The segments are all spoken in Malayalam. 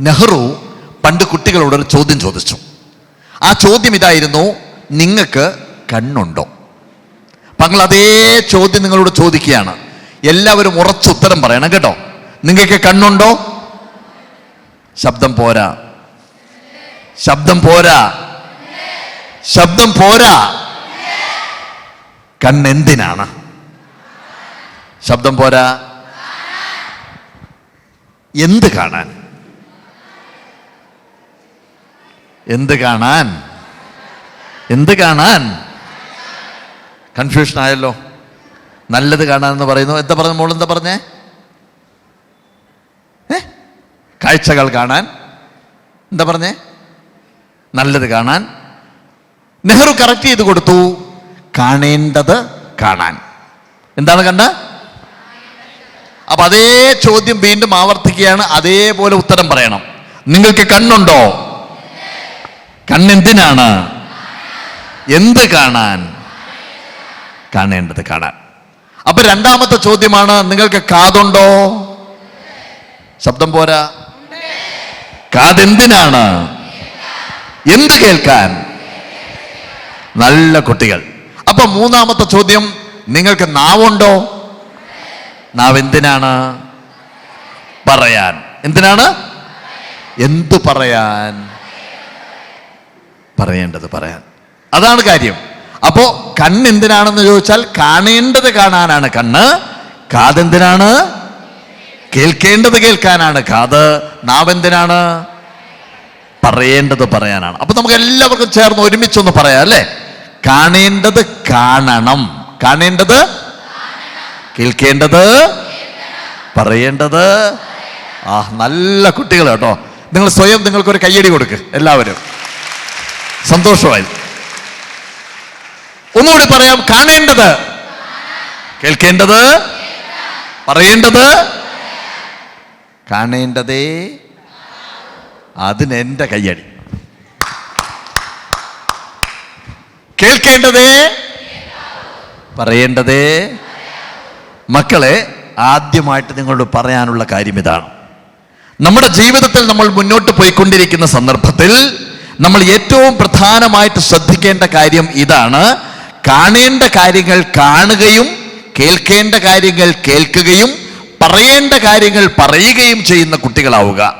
നെഹ്റു പണ്ട് കുട്ടികളോട് ഒരു ചോദ്യം ചോദിച്ചു. ആ ചോദ്യം ഇതായിരുന്നു നിങ്ങൾക്ക് കണ്ണുണ്ടോ? പങ്ങൾ അതേ ചോദ്യം നിങ്ങളോട് ചോദിക്കുകയാണ്. എല്ലാവരും ഉറച്ച ഉത്തരം പറയണം കേട്ടോ. നിങ്ങൾക്ക് കണ്ണുണ്ടോ? ശബ്ദം പോരാ. ശബ്ദം പോരാ. ശബ്ദം പോരാ. കണ്ണെന്തിനാണ്? ശബ്ദം പോരാ. എന്ത് കാണാൻ? എന്ത് കാണാൻ? എന്ത് കാണാൻ? കൺഫ്യൂഷൻ ആയല്ലോ. നല്ലത് കാണാൻ പറയുന്നു. എന്താ പറഞ്ഞു മോൾ എന്താ പറഞ്ഞേ? കാഴ്ചകൾ കാണാൻ. എന്താ പറഞ്ഞേ? നല്ലത് കാണാൻ. നെഹ്റു കറക്റ്റ് ചെയ്ത് കൊടുത്തു. കാണേണ്ടത് കാണാൻ. എന്താണ് കണ്ട അപ്പൊ അതേ ചോദ്യം വീണ്ടും ആവർത്തിക്കുകയാണ്. അതേപോലെ ഉത്തരം പറയണം. നിങ്ങൾക്ക് കണ്ണുണ്ടോ? കണ്ണെന്തിനാണ്? എന്ത് കാണാൻ? കാണേണ്ടത് കാണാൻ. അപ്പൊ രണ്ടാമത്തെ ചോദ്യമാണ് നിങ്ങൾക്ക് കാതുണ്ടോ? ശബ്ദം പോരാ. കാതെന്തിനാണ്? എന്ത് കേൾക്കാൻ? നല്ല കുട്ടികൾ. അപ്പൊ മൂന്നാമത്തെ ചോദ്യം നിങ്ങൾക്ക് നാവുണ്ടോ? നാവ് എന്തിനാണ് പറയാൻ. എന്തിനാണ്? എന്തു പറയാൻ? പറയേണ്ടത് പറയാൻ. അതാണ് കാര്യം. അപ്പോ കണ്ണ് എന്തിനാണെന്ന് ചോദിച്ചാൽ കാണേണ്ടത് കാണാനാണ് കണ്ണ് കാതെന്തിനാണ്? കേൾക്കേണ്ടത് കേൾക്കാനാണ് കാത് നാവെന്തിനാണ്? പറയേണ്ടത് പറയാനാണ്. അപ്പൊ നമുക്ക് എല്ലാവർക്കും ചേർന്ന് ഒരുമിച്ചൊന്ന് പറയാം അല്ലേ? കാണേണ്ടത് കാണണം. കാണേണ്ടത് കേൾക്കേണ്ടത് പറയേണ്ടത് ആ നല്ല കുട്ടികൾ കേട്ടോ. നിങ്ങൾ സ്വയം നിങ്ങൾക്കൊരു കയ്യടി കൊടുക്ക് എല്ലാവരും. സന്തോഷമായി. ഒന്നുകൂടി പറയാം കാണേണ്ടത്. കേൾക്കേണ്ടത്. പറയേണ്ടത്. കാണേണ്ടതേ. അതിനെന്റെ കയ്യടി. കേൾക്കേണ്ടതേ. പറയേണ്ടതേ. മക്കളെ ആദ്യമായിട്ട് നിങ്ങളോട് പറയാനുള്ള കാര്യം ഇതാണ്. നമ്മുടെ ജീവിതത്തിൽ നമ്മൾ മുന്നോട്ട് പോയിക്കൊണ്ടിരിക്കുന്ന സന്ദർഭത്തിൽ നമ്മൾ ഏറ്റവും പ്രധാനമായിട്ട് ശ്രദ്ധിക്കേണ്ട കാര്യം ഇതാണ്. കാണേണ്ട കാര്യങ്ങൾ കാണുകയും കേൾക്കേണ്ട കാര്യങ്ങൾ കേൾക്കുകയും പറയേണ്ട കാര്യങ്ങൾ പറയുകയും ചെയ്യുന്ന കുട്ടികളാവുക.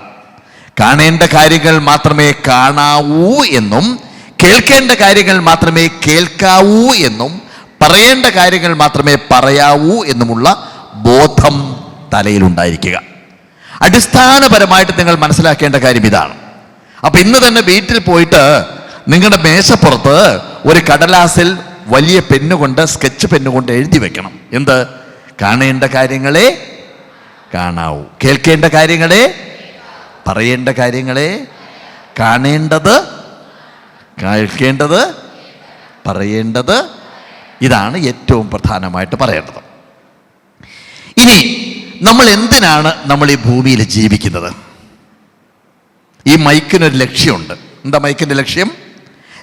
കാണേണ്ട കാര്യങ്ങൾ മാത്രമേ കാണാവൂ എന്നും കേൾക്കേണ്ട കാര്യങ്ങൾ മാത്രമേ കേൾക്കാവൂ എന്നും പറയേണ്ട കാര്യങ്ങൾ മാത്രമേ പറയാവൂ എന്നുമുള്ള ബോധം തലയിലുണ്ടായിരിക്കുക. അടിസ്ഥാനപരമായിട്ട് നിങ്ങൾ മനസ്സിലാക്കേണ്ട കാര്യം ഇതാണ്. അപ്പൊ ഇന്ന് തന്നെ വീട്ടിൽ പോയിട്ട് നിങ്ങളുടെ മേശപ്പുറത്ത് ഒരു കടലാസിൽ വലിയ പെന്നുകൊണ്ട് സ്കെച്ച് പെന്നുകൊണ്ട് എഴുതി വെക്കണം. എന്ത്? കാണേണ്ട കാര്യങ്ങളെ കാണാവൂ. കേൾക്കേണ്ട കാര്യങ്ങളെ പറയേണ്ട കാര്യങ്ങളെ കാണേണ്ടത് കേൾക്കേണ്ടത് പറയേണ്ടത് ഇതാണ് ഏറ്റവും പ്രധാനമായിട്ട് പറയേണ്ടത്. ഇനി നമ്മൾ എന്തിനാണ് നമ്മൾ ഈ ഭൂമിയിൽ ജീവിക്കുന്നത്? ഈ മൈക്കിനൊരു ലക്ഷ്യമുണ്ട്. എന്താ മൈക്കിന്റെ ലക്ഷ്യം?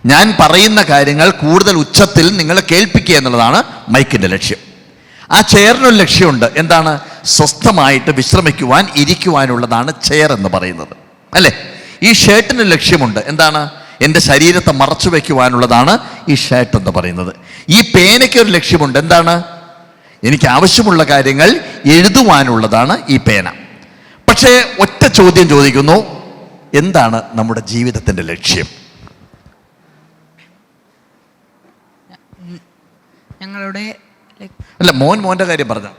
ഞാൻ പറയുന്ന കാര്യങ്ങൾ കൂടുതൽ ഉച്ചത്തിൽ നിങ്ങളെ കേൾപ്പിക്കുക എന്നുള്ളതാണ് മൈക്കിന്റെ ലക്ഷ്യം. ആ ചെയറിനൊരു ലക്ഷ്യമുണ്ട്. എന്താണ്? സ്വസ്ഥമായിട്ട് വിശ്രമിക്കുവാൻ ഇരിക്കുവാനുള്ളതാണ് ചെയർ എന്ന് പറയുന്നത്. അല്ലേ? ഈ ഷർട്ടിന് ലക്ഷ്യമുണ്ട്. എന്താണ്? എന്റെ ശരീരത്തെ മറച്ചു വയ്ക്കുവാനുള്ളതാണ് ഈ ഷർട്ട് എന്ന് പറയുന്നത്. ഈ പേനയ്ക്ക് ഒരു ലക്ഷ്യമുണ്ട്. എന്താണ്? എനിക്ക് ആവശ്യമുള്ള കാര്യങ്ങൾ എഴുതുവാനുള്ളതാണ് ഈ പേന. പക്ഷേ ഒറ്റ ചോദ്യം ചോദിക്കുന്നു. എന്താണ് നമ്മുടെ ജീവിതത്തിന്റെ ലക്ഷ്യം? ഞങ്ങളുടെ അല്ല മോൻ മോന്റെ കാര്യം പറഞ്ഞു.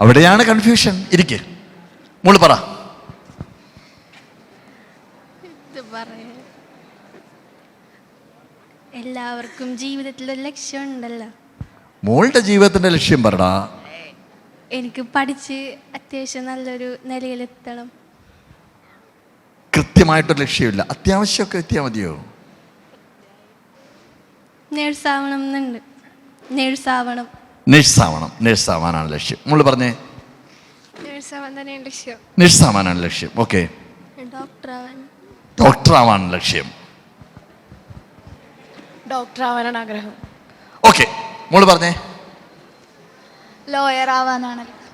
അവിടെയാണ് കൺഫ്യൂഷൻ ഇരിക്കെ. മോൾ പറ. എല്ലാവർക്കും ജീവിതത്തിൽ ഒരു ലക്ഷ്യമുണ്ടല്ലോ മോളുടെ ജീവിതത്തിന്റെ ലക്ഷ്യം പറടാ എനിക്ക് പഠിച്ച് അത്യാവശ്യം നല്ലൊരു നിലയിലെത്തണം. കൃത്യമായിട്ടൊരു ലക്ഷ്യമില്ല. അത്യാവശ്യമൊക്കെ എത്തിയാൽ മതിയോ? എന്നുണ്ട് നേഴ്സാവണം. നേഴ്സാവണം. നഴ്സ് ആവണം നഴ്സ് ആവാനാണ് ലക്ഷ്യം. മോൾ പറഞ്ഞേ? നേഴ്സ് തന്നെയാണ് ലക്ഷ്യം. നഴ്സ് ലക്ഷ്യം. ഓക്കെ. ഡോക്ടർ ആവാൻ ഡോക്ടർ ആവാനാണ് ലക്ഷ്യം. ഡോക്ടർ ആവാനാണ് ആഗ്രഹം. ഓക്കെ. മോൾ പറഞ്ഞേ?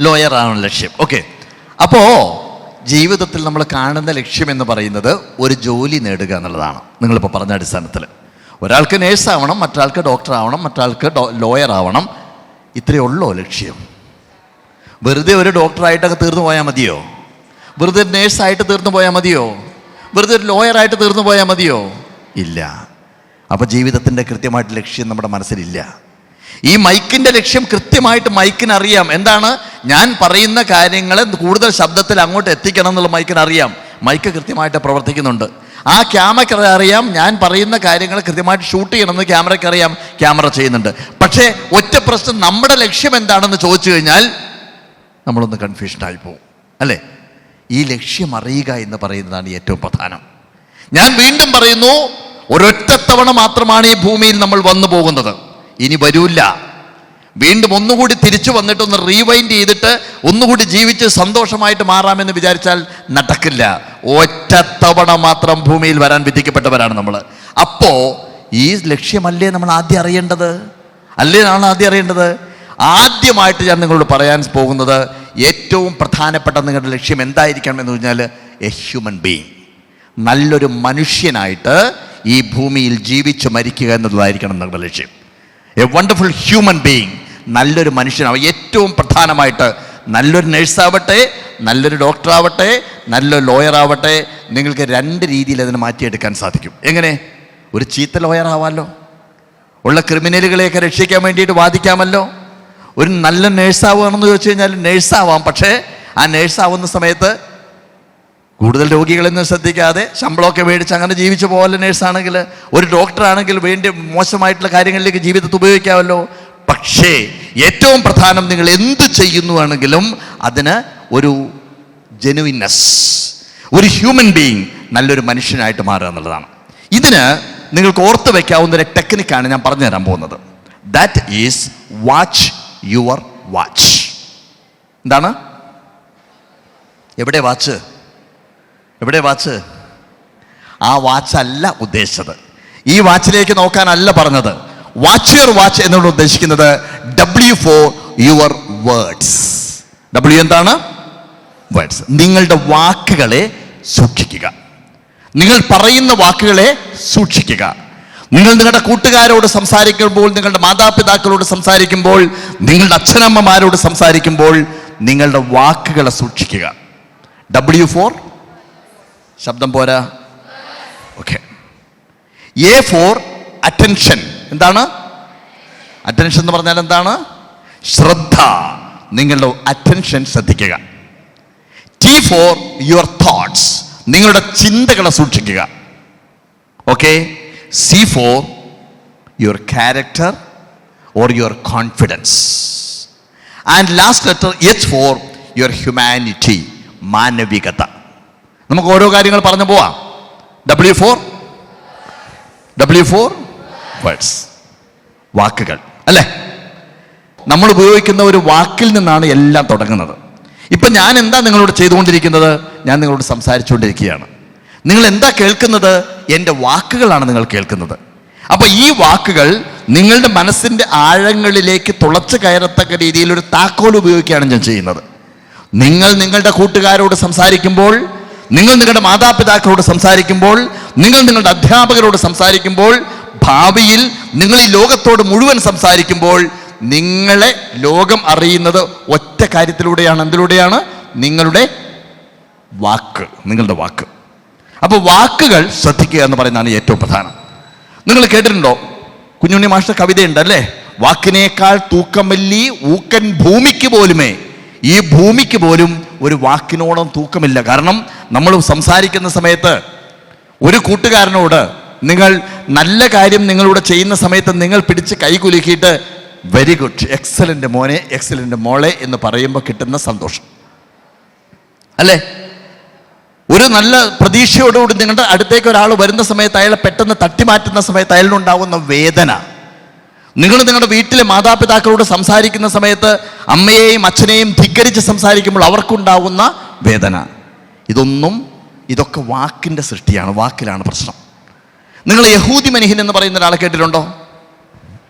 ലോയർ ആവാനാണ്. ലക്ഷ്യം. ഓക്കെ അപ്പോ ജീവിതത്തിൽ നമ്മൾ കാണുന്ന ലക്ഷ്യം എന്ന് പറയുന്നത് ഒരു ജോലി നേടുക എന്നുള്ളതാണ്. നിങ്ങളിപ്പോൾ പറഞ്ഞ അടിസ്ഥാനത്തിൽ ഒരാൾക്ക് നേഴ്സ് ആവണം മറ്റാൾക്ക് ഡോക്ടർ ആവണം മറ്റാൾക്ക് ലോയർ ആവണം. ഇത്രയേ ഉള്ളോ ലക്ഷ്യം. വെറുതെ ഒരു ഡോക്ടറായിട്ടൊക്കെ തീർന്നു പോയാൽ മതിയോ? വെറുതെ ഒരു നേഴ്സായിട്ട് തീർന്നു പോയാൽ മതിയോ? വെറുതെ ഒരു ലോയറായിട്ട് തീർന്നു പോയാൽ മതിയോ? ഇല്ല. അപ്പോൾ ജീവിതത്തിന്റെ കൃത്യമായിട്ട് ലക്ഷ്യം നമ്മുടെ മനസ്സിലില്ല. ഈ മൈക്കിന്റെ ലക്ഷ്യം കൃത്യമായിട്ട് മൈക്കിന് അറിയാം എന്താണ്? ഞാൻ പറയുന്ന കാര്യങ്ങൾ കൂടുതൽ ശബ്ദത്തിൽ അങ്ങോട്ട് എത്തിക്കണം എന്നുള്ള മൈക്കിന് അറിയാം മൈക്ക് കൃത്യമായിട്ട് പ്രവർത്തിക്കുന്നുണ്ട്. ആ ക്യാമറയ്ക്ക് അറിയാം. ഞാൻ പറയുന്ന കാര്യങ്ങൾ കൃത്യമായിട്ട് ഷൂട്ട് ചെയ്യണമെന്ന് ക്യാമറയ്ക്ക് അറിയാം. ക്യാമറ ചെയ്യുന്നുണ്ട്. പക്ഷേ ഒറ്റ പ്രശ്നം നമ്മുടെ ലക്ഷ്യം എന്താണെന്ന് ചോദിച്ചു കഴിഞ്ഞാൽ നമ്മളൊന്ന് കൺഫ്യൂഷനായി പോകും അല്ലേ? ഈ ലക്ഷ്യം അറിയുക എന്ന് പറയുന്നതാണ് ഏറ്റവും പ്രധാനം. ഞാൻ വീണ്ടും പറയുന്നു ഒരൊറ്റ തവണ മാത്രമാണ് ഈ ഭൂമിയിൽ നമ്മൾ വന്നു പോകുന്നത് ഇനി വരൂല്ല. വീണ്ടും ഒന്നുകൂടി തിരിച്ചു വന്നിട്ട് ഒന്ന് റീവൈൻഡ് ചെയ്തിട്ട് ഒന്നുകൂടി ജീവിച്ച് സന്തോഷമായിട്ട് മാറാമെന്ന് വിചാരിച്ചാൽ നടക്കില്ല. ഒറ്റത്തവണ തവണ മാത്രം ഭൂമിയിൽ വരാൻ വിധിക്കപ്പെട്ടവരാണ് നമ്മൾ അപ്പോൾ ഈ ലക്ഷ്യമല്ലേ നമ്മൾ ആദ്യം അറിയേണ്ടത്? അല്ലേ നമ്മൾ ആദ്യം അറിയേണ്ടത്? ആദ്യമായിട്ട് ഞാൻ നിങ്ങളോട് പറയാൻ പോകുന്നത് ഏറ്റവും പ്രധാനപ്പെട്ട നിങ്ങളുടെ ലക്ഷ്യം എന്തായിരിക്കണം എന്ന് പറഞ്ഞാൽ എ ഹ്യൂമൻ ബീങ് നല്ലൊരു മനുഷ്യനായിട്ട് ഈ ഭൂമിയിൽ ജീവിച്ച് മരിക്കുക എന്നുള്ളതായിരിക്കണം നിങ്ങളുടെ ലക്ഷ്യം. എ വണ്ടർഫുൾ ഹ്യൂമൻ ബീയിങ് നല്ലൊരു മനുഷ്യനാവും ഏറ്റവും പ്രധാനമായിട്ട് നല്ലൊരു നഴ്സാവട്ടെ നല്ലൊരു ഡോക്ടറാവട്ടെ നല്ലൊരു ലോയറാവട്ടെ നിങ്ങൾക്ക് രണ്ട് രീതിയിൽ അതിനെ മാറ്റിയെടുക്കാൻ സാധിക്കും. എങ്ങനെ? ഒരു ചീത്ത ലോയർ ആവാമല്ലോ ഉള്ള ക്രിമിനലുകളെയൊക്കെ രക്ഷിക്കാൻ വേണ്ടിയിട്ട് വാദിക്കാമല്ലോ? ഒരു നല്ല നേഴ്സാവുകയാണെന്ന് ചോദിച്ചു കഴിഞ്ഞാൽ നേഴ്സാവാം പക്ഷേ ആ നേഴ്സാവുന്ന സമയത്ത് കൂടുതൽ രോഗികളെന്ന് ശ്രദ്ധിക്കാതെ ശമ്പളമൊക്കെ മേടിച്ച് അങ്ങനെ ജീവിച്ചു പോകല്ലോ നേഴ്സാണെങ്കിൽ ഒരു ഡോക്ടറാണെങ്കിൽ വേണ്ടി മോശമായിട്ടുള്ള കാര്യങ്ങളിലേക്ക് ജീവിതത്തിൽ ഉപയോഗിക്കാമല്ലോ. പക്ഷേ ഏറ്റവും പ്രധാനം നിങ്ങൾ എന്ത് ചെയ്യുന്നുവാണെങ്കിലും അതിന് ഒരു ജെനുവിനെസ് ഒരു ഹ്യൂമൻ ബീയിങ് നല്ലൊരു മനുഷ്യനായിട്ട് മാറുക എന്നുള്ളതാണ്. ഇതിന് നിങ്ങൾക്ക് ഓർത്ത് വയ്ക്കാവുന്ന ഒരു ടെക്നിക്കാണ് ഞാൻ പറഞ്ഞു തരാൻ പോകുന്നത്. That is watch your watch എന്താണ്? എവിടെ വാച്ച് എവിടെ വാച്ച്? ആ വാച്ചല്ല ഉദ്ദേശിച്ചത്. ഈ വാച്ചിലേക്ക് നോക്കാനല്ല പറഞ്ഞത്. വാച്ച് യുവർ വാച്ച് എന്നോട് ഉദ്ദേശിക്കുന്നത് W for your words W എന്താണ്? വേർഡ്സ് നിങ്ങളുടെ വാക്കുകളെ സൂക്ഷിക്കുക. നിങ്ങൾ പറയുന്ന വാക്കുകളെ സൂക്ഷിക്കുക. നിങ്ങൾ നിങ്ങളുടെ കൂട്ടുകാരോട് സംസാരിക്കുമ്പോൾ നിങ്ങളുടെ മാതാപിതാക്കളോട് സംസാരിക്കുമ്പോൾ നിങ്ങളുടെ അച്ഛനമ്മമാരോട് സംസാരിക്കുമ്പോൾ നിങ്ങളുടെ വാക്കുകളെ സൂക്ഷിക്കുക. ഡബ്ല്യു ഫോർ ശബ്ദം പോരാ? ഓക്കെ എ ഫോർ അറ്റൻഷൻ എന്താണ്? അറ്റൻഷൻ എന്ന് പറഞ്ഞാൽ എന്താണ്? ശ്രദ്ധ. നിങ്ങളുടെ അറ്റൻഷൻ ശ്രദ്ധിക്കുക. ടി ഫോർ യുവർ തോട്ട്സ് നിങ്ങളുടെ ചിന്തകളെ സൂക്ഷിക്കുക. Okay C for your character or your confidence and last letter H for your humanity മാനവികത. നമുക്ക് ഓരോ കാര്യങ്ങൾ പറഞ്ഞു പോവാം. W for W for words വാക്കുകൾ. അല്ലേ? നമ്മൾ ഉപയോഗിക്കുന്ന ഒരു വാക്കിൽ നിന്നാണ് എല്ലാം തുടങ്ങുന്നത്. ഇപ്പം ഞാൻ എന്താ നിങ്ങളോട് ചെയ്തുകൊണ്ടിരിക്കുന്നത്? ഞാൻ നിങ്ങളോട് സംസാരിച്ചുകൊണ്ടിരിക്കുകയാണ്. നിങ്ങൾ എന്താ കേൾക്കുന്നത്? എന്റെ വാക്കുകളാണ് നിങ്ങൾ കേൾക്കുന്നത്. അപ്പോൾ ഈ വാക്കുകൾ നിങ്ങളുടെ മനസ്സിന്റെ ആഴങ്ങളിലേക്ക് തുളച്ചു കയറത്തക്ക രീതിയിൽ ഒരു താക്കോൽ ഉപയോഗിക്കുകയാണ് ഞാൻ ചെയ്യുന്നത്. നിങ്ങൾ നിങ്ങളുടെ കൂട്ടുകാരോട് സംസാരിക്കുമ്പോൾ നിങ്ങൾ നിങ്ങളുടെ മാതാപിതാക്കളോട് സംസാരിക്കുമ്പോൾ നിങ്ങൾ നിങ്ങളുടെ അധ്യാപകരോട് സംസാരിക്കുമ്പോൾ ഭാവിയിൽ നിങ്ങൾ ഈ ലോകത്തോട് മുഴുവൻ സംസാരിക്കുമ്പോൾ നിങ്ങളെ ലോകം അറിയുന്നത് ഒറ്റ കാര്യത്തിലൂടെയാണ്. എന്തിലൂടെയാണ്? നിങ്ങളുടെ വാക്ക് നിങ്ങളുടെ വാക്ക്. അപ്പോൾ വാക്കുകൾ ശ്രദ്ധിക്കുക എന്ന് പറയുന്നതാണ് ഏറ്റവും പ്രധാനം. നിങ്ങൾ കേട്ടിട്ടുണ്ടോ? കുഞ്ഞുണ്ണി മാഷ്ട കവിതയുണ്ട് അല്ലേ? വാക്കിനേക്കാൾ തൂക്കമല്ലി ഊക്കൻ ഭൂമിക്ക് പോലുമേ. ഈ ഭൂമിക്ക് പോലും ഒരു വാക്കിനോളം തൂക്കമില്ല. കാരണം നമ്മൾ സംസാരിക്കുന്ന സമയത്ത് ഒരു കൂട്ടുകാരനോട് നിങ്ങൾ നല്ല കാര്യം നിങ്ങളിവിടെ ചെയ്യുന്ന സമയത്ത് നിങ്ങൾ പിടിച്ച് കൈകുലുക്കിയിട്ട് വെരി ഗുഡ് എക്സലന്റ് മോനെ എക്സലന്റ് മോളെ എന്ന് പറയുമ്പോൾ കിട്ടുന്ന സന്തോഷം. അല്ലേ? ഒരു നല്ല പ്രതീക്ഷയോടുകൂടി നിങ്ങളുടെ അടുത്തേക്ക് ഒരാൾ വരുന്ന സമയത്ത് അയാളെ പെട്ടെന്ന് തട്ടിമാറ്റുന്ന സമയത്ത് അയാളിനുണ്ടാകുന്ന വേദന. നിങ്ങൾ നിങ്ങളുടെ വീട്ടിലെ മാതാപിതാക്കളോട് സംസാരിക്കുന്ന സമയത്ത് അമ്മയെയും അച്ഛനെയും ധിക്കരിച്ച് സംസാരിക്കുമ്പോൾ അവർക്കുണ്ടാവുന്ന വേദന. ഇതൊന്നും ഇതൊക്കെ വാക്കിന്റെ സൃഷ്ടിയാണ് വാക്കിലാണ് പ്രശ്നം. നിങ്ങൾ യഹൂദി മനിഹിൻ എന്ന് പറയുന്ന ഒരാളെ കേട്ടിട്ടുണ്ടോ?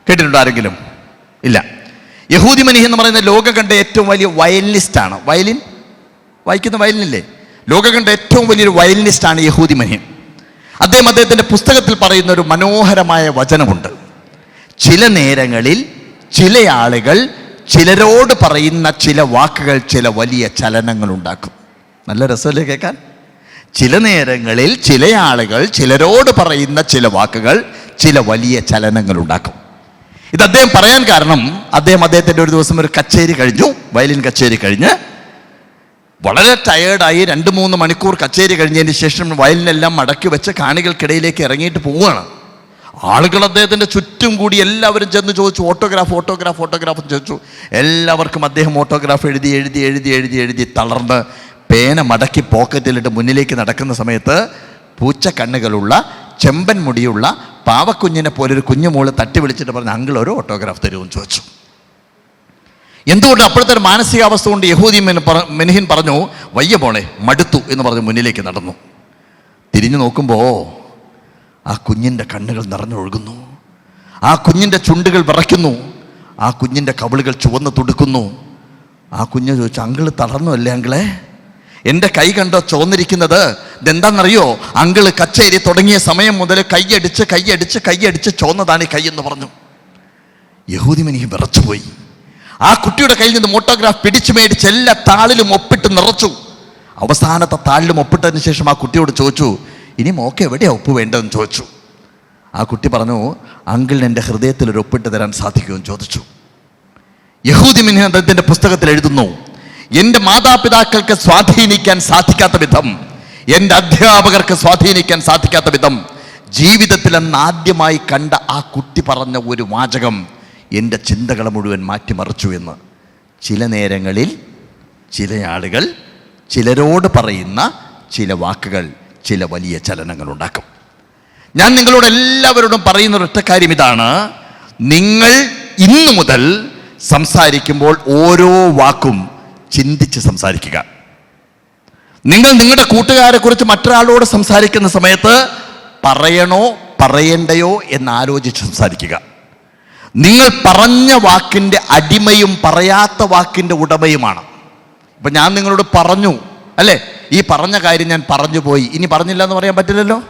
കേട്ടിട്ടുണ്ടോ ആരെങ്കിലും? ഇല്ല. യഹൂദി മനിഹി എന്ന് പറയുന്ന ലോകം കണ്ട ഏറ്റവും വലിയ വയലിനിസ്റ്റാണ് വയലിൻ? വായിക്കുന്ന വയലിനില്ലേ? ലോകം കണ്ട ഏറ്റവും വലിയൊരു വയലിനിസ്റ്റാണ് യഹൂദി മനിഹൻ അദ്ദേഹം അദ്ദേഹത്തിന്റെ പുസ്തകത്തിൽ പറയുന്ന ഒരു മനോഹരമായ വചനമുണ്ട്. ചില നേരങ്ങളിൽ ചില ആളുകൾ ചിലരോട് പറയുന്ന ചില വാക്കുകൾ ചില വലിയ ചലനങ്ങൾ ഉണ്ടാക്കും. നല്ല രസമല്ലേ കേൾക്കാൻ? ചില നേരങ്ങളിൽ ചില ആളുകൾ ചിലരോട് പറയുന്ന ചില വാക്കുകൾ ചില വലിയ ചലനങ്ങൾ ഉണ്ടാക്കും. ഇത് അദ്ദേഹം പറയാൻ കാരണം അദ്ദേഹം അദ്ദേഹത്തിന്റെ ഒരു ദിവസം ഒരു കച്ചേരി കഴിഞ്ഞു വയലിൻ കച്ചേരി കഴിഞ്ഞ് വളരെ ടയേർഡായി രണ്ട് മൂന്ന് മണിക്കൂർ കച്ചേരി കഴിഞ്ഞതിന് ശേഷം വയലിനെല്ലാം മടക്കി വെച്ച് കാണികൾക്കിടയിലേക്ക് ഇറങ്ങിയിട്ട് പോവുകയാണ്. ആളുകൾ അദ്ദേഹത്തിന്റെ ചുറ്റും കൂടി എല്ലാവരും ചെന്ന് ചോദിച്ചു ഓട്ടോഗ്രാഫ് ഓട്ടോഗ്രാഫ് ഓട്ടോഗ്രാഫ് ചോദിച്ചു. എല്ലാവർക്കും അദ്ദേഹം ഓട്ടോഗ്രാഫ് എഴുതി എഴുതി എഴുതി എഴുതി എഴുതി തളർന്ന് പേന മടക്കി പോക്കറ്റിലിട്ട് മുന്നിലേക്ക് നടക്കുന്ന സമയത്ത് പൂച്ച കണ്ണുകളുള്ള ചെമ്പൻ മുടിയുള്ള പാവക്കുഞ്ഞിനെ പോലെ ഒരു കുഞ്ഞുമോൾ തട്ടി വിളിച്ചിട്ട് പറഞ്ഞു അങ്കിൾ ഒരു ഓട്ടോഗ്രാഫ് തരുമെന്ന് ചോദിച്ചു. എന്തുകൊണ്ട് അപ്പോഴത്തെ ഒരു മാനസികാവസ്ഥ കൊണ്ട് യഹൂദി മെനഹിൻ പറഞ്ഞു വയ്യ പോണെ മടുത്തു എന്ന് പറഞ്ഞ് മുന്നിലേക്ക് നടന്നു. തിരിഞ്ഞു നോക്കുമ്പോൾ ആ കുഞ്ഞിന്റെ കണ്ണുകൾ നിറഞ്ഞൊഴുകുന്നു. ആ കുഞ്ഞിന്റെ ചുണ്ടുകൾ വിറയ്ക്കുന്നു. ആ കുഞ്ഞിന്റെ കവിളുകൾ ചുവന്ന് തുടുക്കുന്നു. ആ കുഞ്ഞ് ചോദിച്ചു അങ്കിൾ തളർന്നു അല്ലേ അങ്കിളെ? എന്റെ കൈ കണ്ടോ ചോന്നിരിക്കുന്നത് ഇതെന്താണെന്നറിയോ? അങ്കിൾ കച്ചേരി തുടങ്ങിയ സമയം മുതൽ കൈയടിച്ച് കൈയടിച്ച് കൈയടിച്ച് ചോന്നതാണ് ഈ കൈ എന്ന് പറഞ്ഞു. യഹൂദി എനിക്ക് വിറച്ചുപോയി. ആ കുട്ടിയുടെ കയ്യിൽ നിന്ന് മോട്ടോഗ്രാഫ് പിടിച്ചു മേടിച്ച് എല്ലാ താളിലും ഒപ്പിട്ട് നിറച്ചു. അവസാനത്തെ താളിലും ഒപ്പിട്ടതിന് ശേഷം ആ കുട്ടിയോട് ചോദിച്ചു ഇനി മോക്ക് എവിടെയാണ് ഒപ്പ് വേണ്ടതെന്ന് ചോദിച്ചു? ആ കുട്ടി പറഞ്ഞു അങ്കിളിന് എന്റെ ഹൃദയത്തിൽ ഒരു ഒപ്പിട്ട് തരാൻ സാധിക്കുമെന്ന് ചോദിച്ചു. യഹൂദി മിനി അദ്ദേഹത്തിന്റെ പുസ്തകത്തിൽ എഴുതുന്നു എന്റെ മാതാപിതാക്കൾക്ക് സ്വാധീനിക്കാൻ സാധിക്കാത്ത വിധം എന്റെ അധ്യാപകർക്ക് സ്വാധീനിക്കാൻ സാധിക്കാത്ത വിധം ജീവിതത്തിൽ അന്ന് ആദ്യമായി കണ്ട ആ കുട്ടി പറഞ്ഞ ഒരു വാചകം എന്റെ ചിന്തകളെ മുഴുവൻ മാറ്റിമറിച്ചു എന്ന്. ചില നേരങ്ങളിൽ ചില ആളുകൾ ചിലരോട് പറയുന്ന ചില വാക്കുകൾ ചില വലിയ ചലനങ്ങൾ ഉണ്ടാക്കും. ഞാൻ നിങ്ങളോട് എല്ലാവരോടും പറയുന്ന ഒരൊറ്റ കാര്യം ഇതാണ്. നിങ്ങൾ ഇന്നു മുതൽ സംസാരിക്കുമ്പോൾ ഓരോ വാക്കും ചിന്തിച്ച് സംസാരിക്കുക. നിങ്ങൾ നിങ്ങളുടെ കൂട്ടുകാരെ കുറിച്ച് മറ്റൊരാളോട് സംസാരിക്കുന്ന സമയത്ത് പറയണോ പറയണ്ടയോ എന്ന് ആലോചിച്ച് സംസാരിക്കുക. നിങ്ങൾ പറഞ്ഞ വാക്കിന്റെ അടിമയും പറയാത്ത വാക്കിന്റെ ഉടമയുമാണ്. ഇപ്പം ഞാൻ നിങ്ങളോട് പറഞ്ഞു അല്ലേ? ഈ പറഞ്ഞ കാര്യം ഞാൻ പറഞ്ഞു പോയി. ഇനി പറഞ്ഞില്ല എന്ന് പറയാൻ പറ്റില്ലല്ലോ?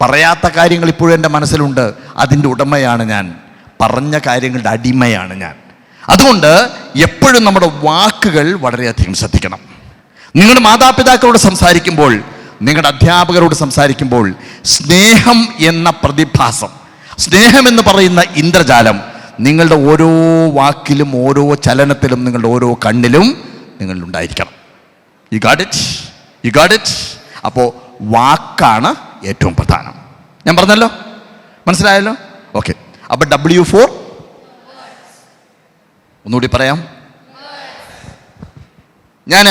പറയാത്ത കാര്യങ്ങൾ ഇപ്പോഴും എന്റെ മനസ്സിലുണ്ട്. അതിന്റെ ഉടമയാണ് ഞാൻ. പറഞ്ഞ കാര്യങ്ങളുടെ അടിമയാണ് ഞാൻ. അതുകൊണ്ട് എപ്പോഴും നമ്മുടെ വാക്കുകൾ വളരെയധികം ശ്രദ്ധിക്കണം. നിങ്ങളുടെ മാതാപിതാക്കളോട് സംസാരിക്കുമ്പോൾ നിങ്ങളുടെ അധ്യാപകരോട് സംസാരിക്കുമ്പോൾ സ്നേഹം എന്ന പ്രതിഭാസം സ്നേഹം എന്ന് പറയുന്ന ഇന്ദ്രജാലം നിങ്ങളുടെ ഓരോ വാക്കിലും ഓരോ ചലനത്തിലും നിങ്ങളുടെ ഓരോ കണ്ണിലും നിങ്ങളുണ്ടായിരിക്കണം you guard it you guard it അപ്പോൾ വാക്കാണ് ഏറ്റവും പ്രധാനം. ഞാൻ പറഞ്ഞല്ലോ? മനസ്സിലായല്ലോ? ഓക്കെ അപ്പോൾ ഡബ്ല്യു ഫോർ ഒന്നുകൂടി പറയാം. ഞാൻ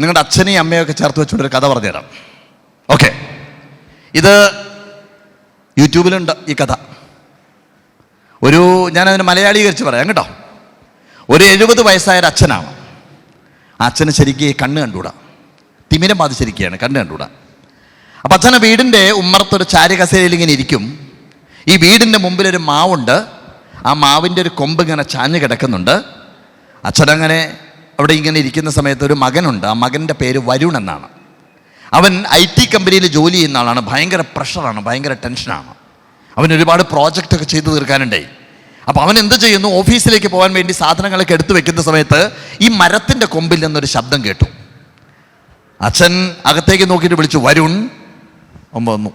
നിങ്ങളുടെ അച്ഛനെയും അമ്മയൊക്കെ ചേർത്ത് വെച്ചുകൊണ്ട് ഒരു കഥ പറഞ്ഞുതരാം ഓക്കെ. ഇത് യൂട്യൂബിലുണ്ട് ഈ കഥ. ഒരു ഞാനതിന് മലയാളീകരിച്ച് പറയാം കേട്ടോ. ഒരു എഴുപത് വയസ്സായ ഒരു അച്ഛനാണ് അച്ഛന് ഈ കണ്ണ് കണ്ടുകൂടാ. തിമിരം ബാധിച്ചിരിക്കുകയാണ് കണ്ണ് കണ്ടുകൂടാ. അപ്പം അച്ഛനെ വീടിന്റെ ഉമ്മറത്തൊരു ചാരി കസേരയിൽ ഇങ്ങനെ ഇരിക്കും. ഈ വീടിന്റെ മുമ്പിലൊരു മാവുണ്ട്. ആ മാവിന്റെ ഒരു കൊമ്പ് ഇങ്ങനെ ചാഞ്ഞ് കിടക്കുന്നുണ്ട്. അച്ഛനങ്ങനെ അവിടെ ഇങ്ങനെ ഇരിക്കുന്ന സമയത്ത് ഒരു മകനുണ്ട്. ആ മകന്റെ പേര് വരുൺ എന്നാണ്. അവൻ ഐ ടി കമ്പനിയിൽ ജോലി ചെയ്യുന്ന ആളാണ്. ഭയങ്കര പ്രഷറാണ് ഭയങ്കര ടെൻഷനാണ്. അവൻ ഒരുപാട് പ്രോജക്റ്റൊക്കെ ചെയ്തു തീർക്കാനുണ്ടായി അപ്പോൾ അവൻ എന്ത് ചെയ്യുന്നു? ഓഫീസിലേക്ക് പോകാൻ വേണ്ടി സാധനങ്ങളൊക്കെ എടുത്തു വെക്കുന്ന സമയത്ത് ഈ മരത്തിന്റെ കൊമ്പിൽ നിന്നൊരു ശബ്ദം കേട്ടു. അച്ഛൻ അകത്തേക്ക് നോക്കിയിട്ട് വിളിച്ചു വരുൺ. അവൻ വന്നു.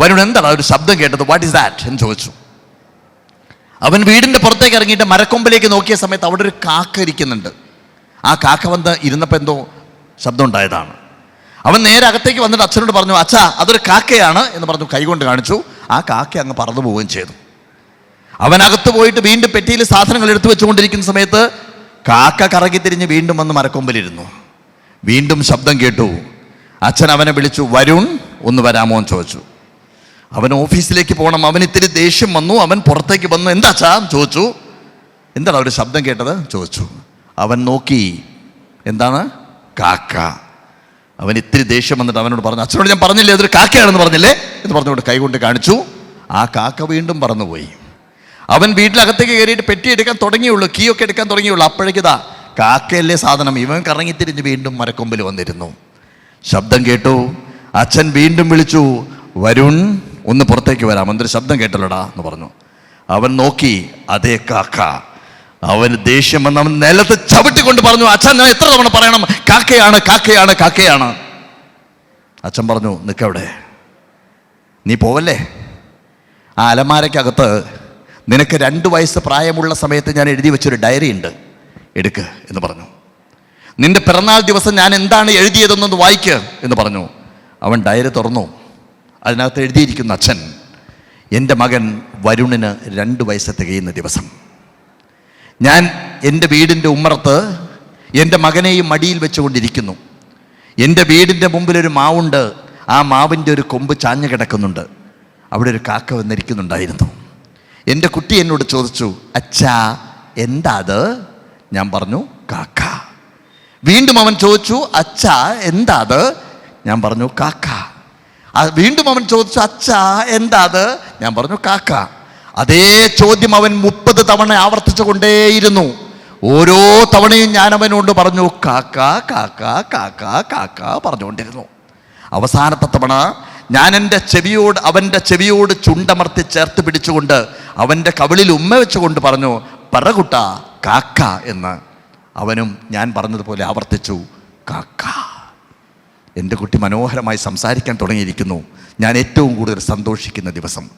വരുൺ എന്താണ്? ഒരു ശബ്ദം കേട്ടത്. വാട്ട് ഈസ് ദാറ്റ് എന്ന് ചോദിച്ചു. അവൻ വീടിന്റെ പുറത്തേക്ക് ഇറങ്ങിയിട്ട് മരക്കൊമ്പിലേക്ക് നോക്കിയ സമയത്ത് അവിടെ ഒരു കാക്ക ഇരിക്കുന്നുണ്ട്. ആ കാക്ക വന്ന് ഇരുന്നപ്പോൾ എന്തോ ശബ്ദം ഉണ്ടായതാണ് അവൻ നേരെ അകത്തേക്ക് വന്നിട്ട് അച്ഛനോട് പറഞ്ഞു അച്ഛാ അതൊരു കാക്കയാണ് എന്ന് പറഞ്ഞു കൈകൊണ്ട് കാണിച്ചു. ആ കാക്ക അങ്ങ് പറന്നു പോവുകയും ചെയ്തു. അവൻ അകത്ത് പോയിട്ട് വീണ്ടും പെട്ടിയിൽ സാധനങ്ങൾ എടുത്തു വെച്ചുകൊണ്ടിരിക്കുന്ന സമയത്ത് കാക്ക കറങ്ങി തിരിഞ്ഞ് വീണ്ടും വന്ന് മരക്കൊമ്പിലിരുന്നു. വീണ്ടും ശബ്ദം കേട്ടു. അച്ഛൻ അവനെ വിളിച്ചു വരുൺ ഒന്ന് വരാമോ എന്ന് ചോദിച്ചു. അവൻ ഓഫീസിലേക്ക് പോകണം അവൻ ഇത്തിരി ദേഷ്യം വന്നു അവൻ പുറത്തേക്ക് വന്നു. എന്താ ചാ? ചോദിച്ചു. എന്താണ് ഒരു ശബ്ദം കേട്ടത്? ചോദിച്ചു. അവൻ നോക്കി. എന്താണ്? കാക്ക. അവൻ ഇത്തിരി ദേഷ്യം വന്നിട്ട് അവനോട് പറഞ്ഞു അച്ഛനോട് ഞാൻ പറഞ്ഞില്ലേ? അതൊരു കാക്കയാണെന്ന് പറഞ്ഞില്ലേ? എന്ന് പറഞ്ഞുകൊണ്ട് കൈകൊണ്ട് കാണിച്ചു. ആ കാക്ക വീണ്ടും പറന്നുപോയി. അവൻ വീട്ടിലകത്തേക്ക് കയറിയിട്ട് പെട്ടി എടുക്കാൻ തുടങ്ങിയുള്ളൂ കീ ഒക്കെ എടുക്കാൻ തുടങ്ങിയുള്ളൂ. അപ്പോഴേക്കിതാ കാക്കയല്ലേ സാധനം. ഇവൻ കറങ്ങിത്തിരിഞ്ഞ് വീണ്ടും മരക്കൊമ്പിൽ വന്നിരുന്നു. ശബ്ദം കേട്ടു. അച്ഛൻ വീണ്ടും വിളിച്ചു വരുൺ ഒന്ന് പുറത്തേക്ക് വരാം. എന്നൊരു ശബ്ദം കേട്ടല്ലോടാ എന്ന് പറഞ്ഞു. അവൻ നോക്കി അതേ കാക്ക അവന് ദേഷ്യം വന്ന് അവൻ നിലത്ത് ചവിട്ടിക്കൊണ്ട് പറഞ്ഞു അച്ഛൻ ഞാൻ എത്ര തവണ പറയണം? കാക്കയാണ് കാക്കയാണ് കാക്കയാണ്. അച്ഛൻ പറഞ്ഞു നിൽക്കവിടെ നീ പോവല്ലേ? ആ അലമാരയ്ക്കകത്ത് നിനക്ക് രണ്ട് വയസ്സ് പ്രായമുള്ള സമയത്ത് ഞാൻ എഴുതി വെച്ചൊരു ഡയറി ഉണ്ട്. എടുക്ക് എന്ന് പറഞ്ഞു. നിന്റെ പിറന്നാൾ ദിവസം ഞാൻ എന്താണ് എഴുതിയതെന്നൊന്ന് വായിക്ക് എന്ന് പറഞ്ഞു. അവൻ ഡയറി തുറന്നു. അതിനകത്ത് എഴുതിയിരിക്കുന്ന അച്ഛൻ എന്റെ മകൻ വരുണിന് രണ്ട് വയസ്സ് തികയുന്ന ദിവസം. ഞാൻ എന്റെ വീടിന്റെ ഉമ്മറത്ത് എന്റെ മകനെയും മടിയിൽ വെച്ചുകൊണ്ടിരിക്കുന്നു. എന്റെ വീടിന്റെ മുമ്പിലൊരു മാവുണ്ട്. ആ മാവിന്റെ ഒരു കൊമ്പ് ചാഞ്ഞു കിടക്കുന്നുണ്ട്. അവിടെ ഒരു കാക്ക വന്നിരിക്കുന്നുണ്ടായിരുന്നു. എന്റെ കുട്ടി എന്നോട് ചോദിച്ചു അച്ഛാ എന്താ അത്? ഞാൻ പറഞ്ഞു കാക്ക. വീണ്ടും അവൻ ചോദിച്ചു അച്ഛാ എന്താ അത്? ഞാൻ പറഞ്ഞു കാക്ക. വീണ്ടും അവൻ ചോദിച്ചു അച്ഛ എന്താ അത് ഞാൻ പറഞ്ഞു കാക്ക അതേ ചോദ്യം അവൻ മുപ്പത് തവണ ആവർത്തിച്ചു കൊണ്ടേയിരുന്നു ഓരോ തവണയും ഞാൻ അവനോട് പറഞ്ഞു കാക്ക കാക്ക കാക്ക കാക്ക പറഞ്ഞുകൊണ്ടിരുന്നു. അവസാനത്തെ തവണ ഞാൻ എന്റെ ചെവിയോട് അവന്റെ ചെവിയോട് ചുണ്ടമർത്തി ചേർത്ത് പിടിച്ചുകൊണ്ട് അവന്റെ കവിളിൽ ഉമ്മ വെച്ചുകൊണ്ട് പറഞ്ഞു പറകുട്ട കാക്ക എന്ന്. അവനും ഞാൻ പറഞ്ഞതുപോലെ ആവർത്തിച്ചു കാക്ക എന്റെ കുട്ടി മനോഹരമായി സംസാരിക്കാൻ തുടങ്ങിയിരിക്കുന്നു. ഞാൻ ഏറ്റവും കൂടുതൽ സന്തോഷിക്കുന്ന ദിവസം.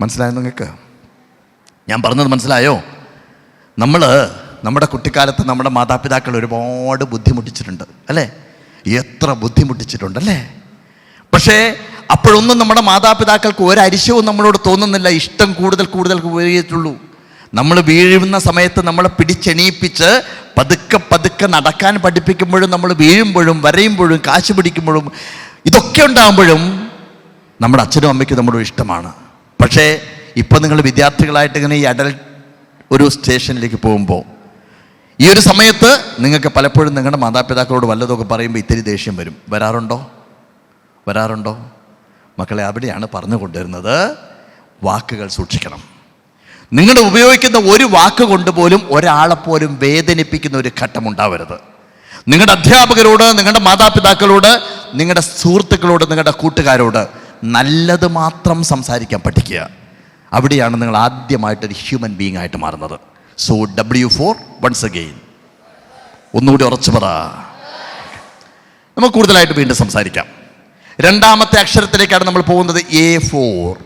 മനസ്സിലായോ നിങ്ങൾക്ക്? ഞാൻ പറഞ്ഞത് മനസ്സിലായോ? നമ്മൾ നമ്മുടെ കുട്ടിക്കാലത്ത് നമ്മുടെ മാതാപിതാക്കൾ ഒരുപാട് ബുദ്ധിമുട്ടിച്ചിട്ടുണ്ട് അല്ലേ? എത്ര ബുദ്ധിമുട്ടിച്ചിട്ടുണ്ട് അല്ലേ? പക്ഷേ അപ്പോഴൊന്നും നമ്മുടെ മാതാപിതാക്കൾക്ക് ഒരരിശവും നമ്മളോട് തോന്നുന്നില്ല. ഇഷ്ടം കൂടുതൽ കൂടുതൽ വരികയുള്ളൂ നമ്മൾ വീഴുന്ന സമയത്ത് നമ്മളെ പിടിച്ചെണീപ്പിച്ച് പതുക്കെ പതുക്കെ നടക്കാൻ പഠിപ്പിക്കുമ്പോഴും നമ്മൾ വീഴുമ്പോഴും വരയുമ്പോഴും കാശ് പിടിക്കുമ്പോഴും ഇതൊക്കെ ഉണ്ടാകുമ്പോഴും നമ്മുടെ അച്ഛനും അമ്മയ്ക്കും നമ്മുടെ ഇഷ്ടമാണ്. പക്ഷേ ഇപ്പം നിങ്ങൾ വിദ്യാർത്ഥികളായിട്ട് ഇങ്ങനെ ഈ അഡൽട്ട് ഒരു സ്റ്റേഷനിലേക്ക് പോകുമ്പോൾ ഈ ഒരു സമയത്ത് നിങ്ങൾക്ക് പലപ്പോഴും നിങ്ങളുടെ മാതാപിതാക്കളോട് വല്ലതൊക്കെ പറയുമ്പോൾ ഇത്തിരി ദേഷ്യം വരും. വരാറുണ്ടോ? വരാറുണ്ടോ? മക്കളെ അവിടെയാണ് പറഞ്ഞു കൊണ്ടുവരുന്നത് വാക്കുകൾ സൂക്ഷിക്കണം. നിങ്ങൾ ഉപയോഗിക്കുന്ന ഒരു വാക്ക് കൊണ്ട് പോലും ഒരാളെപ്പോലും വേദനിപ്പിക്കുന്ന ഒരു ഘട്ടം ഉണ്ടാവരുത്. നിങ്ങളുടെ അധ്യാപകരോട് നിങ്ങളുടെ മാതാപിതാക്കളോട് നിങ്ങളുടെ സുഹൃത്തുക്കളോട് നിങ്ങളുടെ കൂട്ടുകാരോട് നല്ലത് മാത്രം സംസാരിക്കാൻ പഠിക്കുക. അവിടെയാണ് നിങ്ങൾ ആദ്യമായിട്ടൊരു ഹ്യൂമൻ ബീങ് ആയിട്ട് മാറുന്നത്. So W for once again ഒന്നുകൂടി ഉറച്ചു പറ. നമുക്ക് കൂടുതലായിട്ട് വീണ്ടും സംസാരിക്കാം. രണ്ടാമത്തെ അക്ഷരത്തിലേക്കാണ് നമ്മൾ പോകുന്നത് എ ഫോർ